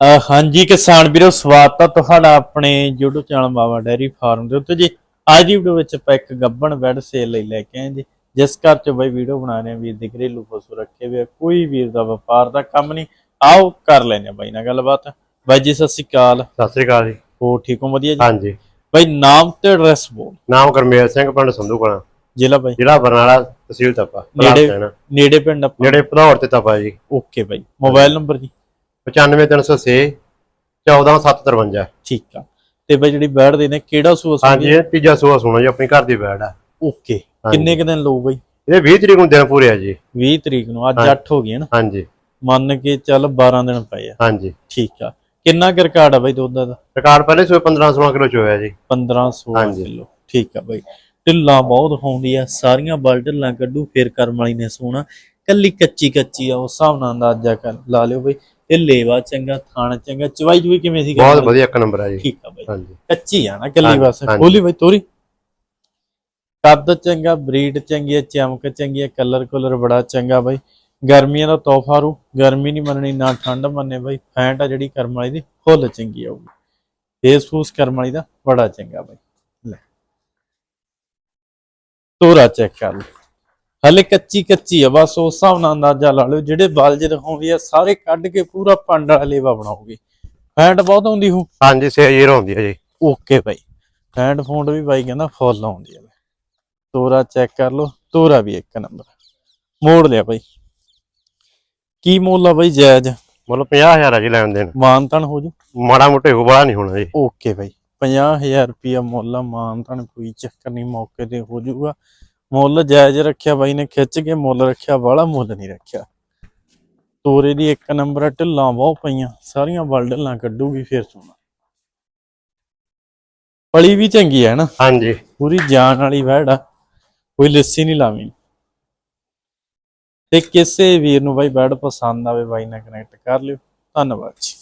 ਹਾਂਜੀ ਕਿਸਾਨ ਵੀਰੋ ਸਵਾਗਤ ਹੈ ਤੁਹਾਡਾ ਆਪਣੇ YouTube channel Baba dairy farm ਦੇ ਉੱਤੇ। ਜੀ ਅੱਜ ਦੀ ਵੀਡੀਓ ਵਿੱਚ ਆਪਾਂ ਇੱਕ ਗੱਬਣ ਬੈਡ ਸੇਲ ਲਈ ਲੈ ਕੇ ਆਏ ਜੀ। ਜਿਸ ਘਰ 'ਚ ਬਈ ਵੀਡੀਓ ਬਣਾ ਰਹੇ ਆ ਵੀਰ ਦੇ ਘਰੇਲੂ ਪਸ਼ੂ ਰੱਖੇ ਹੋਏ ਕੋਈ ਵੀਰ ਦਾ ਵਪਾਰ ਦਾ ਕੰਮ ਨਹੀਂ। ਆਓ ਕਰ ਲੈਨੇ ਬਾਈ ਨਾਲ ਗੱਲਬਾਤ। ਬਾਈ ਜੀ ਸਤਿ ਸ਼੍ਰੀ ਅਕਾਲ। ਸਤਿ ਸ੍ਰੀ ਅਕਾਲ ਜੀ। ਹੋ ਠੀਕ ਹੋ? ਵਧੀਆ ਜੀ? ਹਾਂਜੀ। ਬਾਈ ਨਾਮ ਤੇ ਐਡਰੈਸ ਬੋਲ। ਨਾਮ ਗੁਰਮੇਲ ਸਿੰਘ ਪਿੰਡ ਸੰਧੂ ਕਲਾਂ। ਜ਼ਿਲ੍ਹਾ ਬਾਈ? ਜ਼ਿਲ੍ਹਾ ਬਰਨਾਲਾ ਤਹਿਸੀਲ ਤਪਾ ਨੇੜੇ- ਨੇੜੇ ਪਿੰਡ ਆਪਾਂ? ਨੇੜੇ ਭਦੌੜ ਤੇ ਤਪਾ ਜੀ। ਓਕੇ ਬਾਈ। ਮੋਬਾਈਲ ਨੰਬਰ ਜੀ? 95306 14753 ਠੀਕ ਆ। ਤੇ ਬਾਈ ਜਿਹੜੀ ਬੈਡ ਦੇ ਨੇ ਕਿਹੜਾ ਸੂਆ ਹਾਂਜੀ ਇਹ ਤੀਜਾ ਸੂਆ ਸੁਣੋ ਜੀ ਆਪਣੀ ਘਰ ਦੀ ਬੈੜ ਆ। ਓਕੇ। ਹਾਂਜੀ। ਕਿੰਨੇ ਕੁ ਦਿਨ ਲਊ ਬਾਈ? ਇਹ 20 ਤਰੀਕ ਨੂੰ ਦਿਨ ਪੂਰੇ ਆ ਜੀ। 20 ਤਰੀਕ ਨੂੰ ਅੱਜ ਹਾਂਜੀ। 8 ਹੋ ਗਈ ਨਾ? ਹਾਂਜੀ। ਮੰਨ ਕੇ ਚੱਲ 12 ਦਿਨ ਪਏ ਆ। ਹਾਂਜੀ। ਠੀਕ ਆ। ਕਿੰਨਾ ਕੁ ਰਿਕਾਰਡ ਆ ਬਾਈ ਦੁੱਧ ਦਾ? ਰਿਕਾਰਡ ਪਹਿਲੇ ਸੂਏ 15 16 ਕਿਲੋ ਚ ਹੋਇਆ ਜੀ। 15 16 ਹਾਂਜੀ। ਕਿਲੋ। ਠੀਕ ਆ ਬਾਈ। ਢਿੱਲਾਂ ਬਹੁਤ ਹੁੰਦੀ ਆ ਸਾਰੀਆਂ ਬਲ ਢਿੱਲਾਂ ਕੱਢੂ ਫੇਰ ਕਰਮ ਵਾਲੀ ਨੇ ਸੋਣਾ। ਕੱਲੀ ਕੱਚੀ ਕੱਚੀ ਆ ਉਸ ਹਿਸਾਬ ਨਾਲ ਅੰਦਾਜ਼ਾ ਕਰ ਲਾ ਲਿਓ ਬਾਈ। ਇਹ ਲੇਵਾ ਚੰਗਾ ਥਾਣ ਚੰਗਾ ਚਵਾਈ ਜੂਈ ਕਿਵੇਂ ਸੀ? ਬਹੁਤ ਵਧੀਆ ਇੱਕ ਨੰਬਰ ਆ ਜੀ। ਠੀਕ ਆ ਬਾਈ। ਹਾਂਜੀ। ਕੱਚੀ ਆ ਨਾ ਕੱਲੀ ਬਸ। ਹਾਂਜੀ। ਖੋਲੀ ਬਾਈ ਤੋਰੀ। ਕੱਦ ਚੰਗਾ ਬਰੀਡ ਚੰਗੀ ਆ ਚਮਕ ਚੰਗੀ ਆ ਕਲਰ ਕੁਲਰ ਬੜਾ ਚੰਗਾ ਬਾਈ। ਗਰਮੀਆਂ ਦਾ ਤੋਹਫਾ ਰੂ ਗਰਮੀ ਨਹੀਂ ਮੰਨਣੀ ਨਾ ਠੰਡ ਮੰਨੇ ਬਾਈ। ਫੈਂਟ ਆ ਜਿਹੜੀ ਕਰਮ ਵਾਲੀ ਦੀ ਫੁੱਲ ਚੰਗੀ ਆਊਗੀ। ਫੇਸ ਫੂਸ ਕਰਮ ਵਾਲੀ ਦਾ ਬੜਾ ਚੰਗਾ ਬਾਈ। ਲੈ। ਤੋਰਾ ਚੈੱਕ ਕਰ ਲਓ ਹਲੇ ਕੱਚੀ ਕੱਚੀ ਆ ਬਸ ਉਸ ਹਿਸਾਬ ਨਾਲ ਅੰਦਾਜ਼ਾ ਲਾ ਲਿਓ ਜਿਹੜੇ ਬਲ ਜੇ ਦਿਖਾਉਂਦੀ ਆ ਸਾਰੇ ਕੱਢ ਕੇ ਪੂਰਾ ਪੰਡ ਵਾਲਾ ਲੇਵਾ ਬਣਾਉਗੀ ਫੈਂਟ ਬਹੁਤ ਆਉਂਦੀ ਹੋ? ਹਾਂਜੀ ਸੇ ਜੀਰੋ ਹੁੰਦੀ ਆ ਜੀ। ਓਕੇ ਬਾਈ। ਹੈਂਡ ਫੋਨ ਵੀ ਬਾਈ ਕਹਿੰਦਾ ਫੁੱਲ ਆਉਂਦੀ ਹੈ ਤੋਰਾ ਚੈੱਕ ਕਰ ਲਓ ਤੋਰਾ ਵੀ ਇੱਕ ਨੰਬਰ। ਮੋੜ ਲਿਆ ਬਾਈ। ਕੀ ਮੁੱਲ ਆ ਬਾਈ ਜਾਇਜ਼? ਮਤਲਬ 50000 ਆ ਜੀ ਲੈਣ ਦੇਣ। ਮਾਨਤਨ ਹੋ ਜੂ? ਮਾੜਾ ਮੋਟੇ ਹੋ ਬੜਾ ਨਹੀਂ ਹੋਣਾ ਜੀ। ਓਕੇ ਬਾਈ। 50000 ਰੁਪਿਆ ਮੁੱਲ ਆ ਮਾਨਤਨ ਕੋਈ ਚੱਕਰ ਨਹੀਂ ਮੌਕੇ ਤੇ ਹੋ ਜਾਊਗਾ ਮੁੱਲ ਜਾਇਜ਼ ਰੱਖਿਆ ਬਾਈ ਨੇ ਖਿੱਚ ਕੇ ਮੁੱਲ ਰੱਖਿਆ ਵਾਲਾ ਮੁੱਲ ਨਹੀਂ ਰੱਖਿਆ। ਤੋਰੇ ਦੀ ਇੱਕ ਨੰਬਰ ਢਿੱਲਾਂ ਬਹੁਤ ਪਈਆਂ ਸਾਰੀਆਂ ਬਲ ਢਿੱਲਾਂ ਕੱਢੂਗੀ ਫੇਰ ਸੋਣਾ ਪਲੀ ਵੀ ਚੰਗੀ ਹੈ ਨਾ? ਹਾਂਜੀ। ਪੂਰੀ ਜਾਨ ਵਾਲੀ ਵੈੜ ਆ ਕੋਈ ਲੱਸੀ ਨਹੀਂ ਲਾਵੀਂ। ਤੇ ਕਿਸੇ ਵੀਰ ਨੂੰ ਬਾਈ ਬੈਡ ਪਸੰਦ ਆਵੇ ਬਾਈ ਨਾਲ ਕਨੈਕਟ ਕਰ ਲਿਓ। ਧੰਨਵਾਦ ਜੀ।